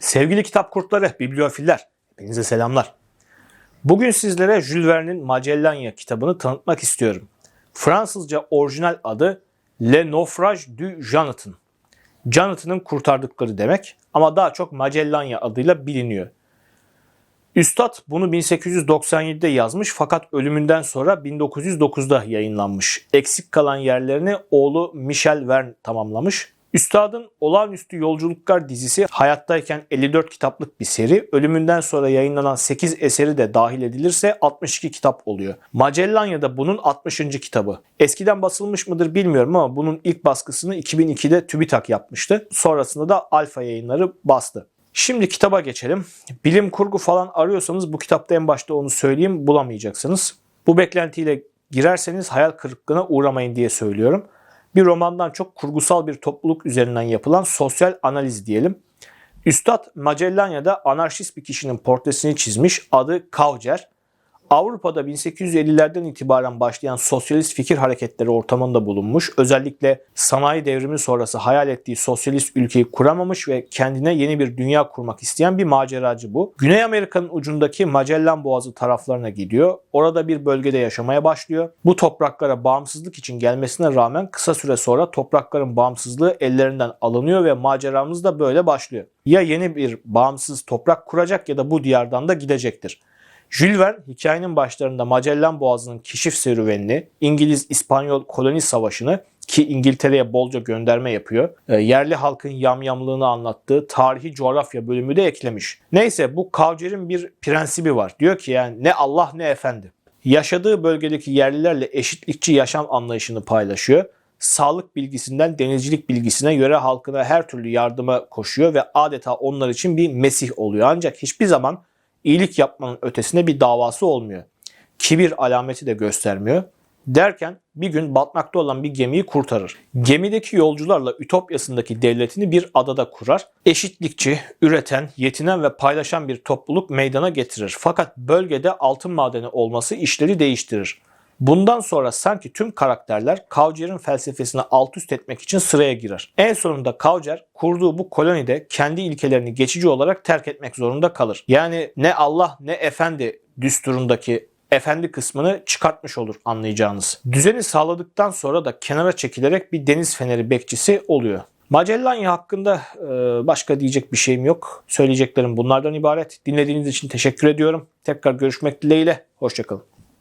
Sevgili kitap kurtları, bibliofiller, hepinize selamlar. Bugün sizlere Jules Verne'in Magellania kitabını tanıtmak istiyorum. Fransızca orijinal adı Le Naufrage du Jonathan. Jonathan'ın kurtardıkları demek ama daha çok Magellania adıyla biliniyor. Üstad bunu 1897'de yazmış fakat ölümünden sonra 1909'da yayınlanmış. Eksik kalan yerlerini oğlu Michel Verne tamamlamış. Üstadın Olağanüstü Yolculuklar dizisi hayattayken 54 kitaplık bir seri. Ölümünden sonra yayınlanan 8 eseri de dahil edilirse 62 kitap oluyor. Magellania da bunun 60. kitabı. Eskiden basılmış mıdır bilmiyorum ama bunun ilk baskısını 2002'de TÜBİTAK yapmıştı. Sonrasında da Alfa yayınları bastı. Şimdi kitaba geçelim. Bilim kurgu falan arıyorsanız bu kitapta en başta onu söyleyeyim bulamayacaksınız. Bu beklentiyle girerseniz hayal kırıklığına uğramayın diye söylüyorum. Bir romandan çok kurgusal bir topluluk üzerinden yapılan sosyal analiz diyelim. Üstad Magellania'da anarşist bir kişinin portresini çizmiş. Adı Kavcer. Avrupa'da 1850'lerden itibaren başlayan sosyalist fikir hareketleri ortamında bulunmuş. Özellikle sanayi devrimi sonrası hayal ettiği sosyalist ülkeyi kuramamış ve kendine yeni bir dünya kurmak isteyen bir maceracı bu. Güney Amerika'nın ucundaki Magellan Boğazı taraflarına gidiyor. Orada bir bölgede yaşamaya başlıyor. Bu topraklara bağımsızlık için gelmesine rağmen kısa süre sonra toprakların bağımsızlığı ellerinden alınıyor ve maceramız da böyle başlıyor. Ya yeni bir bağımsız toprak kuracak ya da bu diyardan da gidecektir. Jules Verne hikayenin başlarında Magellan Boğazı'nın keşif serüvenini, İngiliz-İspanyol koloni savaşını ki İngiltere'ye bolca gönderme yapıyor. e, Yerli halkın yamyamlığını anlattığı tarihi coğrafya bölümü de eklemiş. Neyse bu Kavcer'in bir prensibi var. Diyor ki yani ne Allah ne efendi. Yaşadığı bölgedeki yerlilerle eşitlikçi yaşam anlayışını paylaşıyor. Sağlık bilgisinden denizcilik bilgisine göre halkına her türlü yardıma koşuyor ve adeta onlar için bir mesih oluyor. Ancak hiçbir zaman iyilik yapmanın ötesinde bir davası olmuyor. Kibir alameti de göstermiyor. Derken bir gün batmakta olan bir gemiyi kurtarır. Gemideki yolcularla Ütopyasındaki devletini bir adada kurar. Eşitlikçi, üreten, yetinen ve paylaşan bir topluluk meydana getirir. Fakat bölgede altın madeni olması işleri değiştirir. Bundan sonra sanki tüm karakterler Kavcer'in felsefesini alt üst etmek için sıraya girer. En sonunda Kavcer kurduğu bu kolonide kendi ilkelerini geçici olarak terk etmek zorunda kalır. Yani ne Allah ne efendi düsturundaki efendi kısmını çıkartmış olur anlayacağınız. Düzeni sağladıktan sonra da kenara çekilerek bir deniz feneri bekçisi oluyor. Magellania hakkında e, başka diyecek bir şeyim yok. Söyleyeceklerim bunlardan ibaret. Dinlediğiniz için teşekkür ediyorum. Tekrar görüşmek dileğiyle. Hoşçakalın.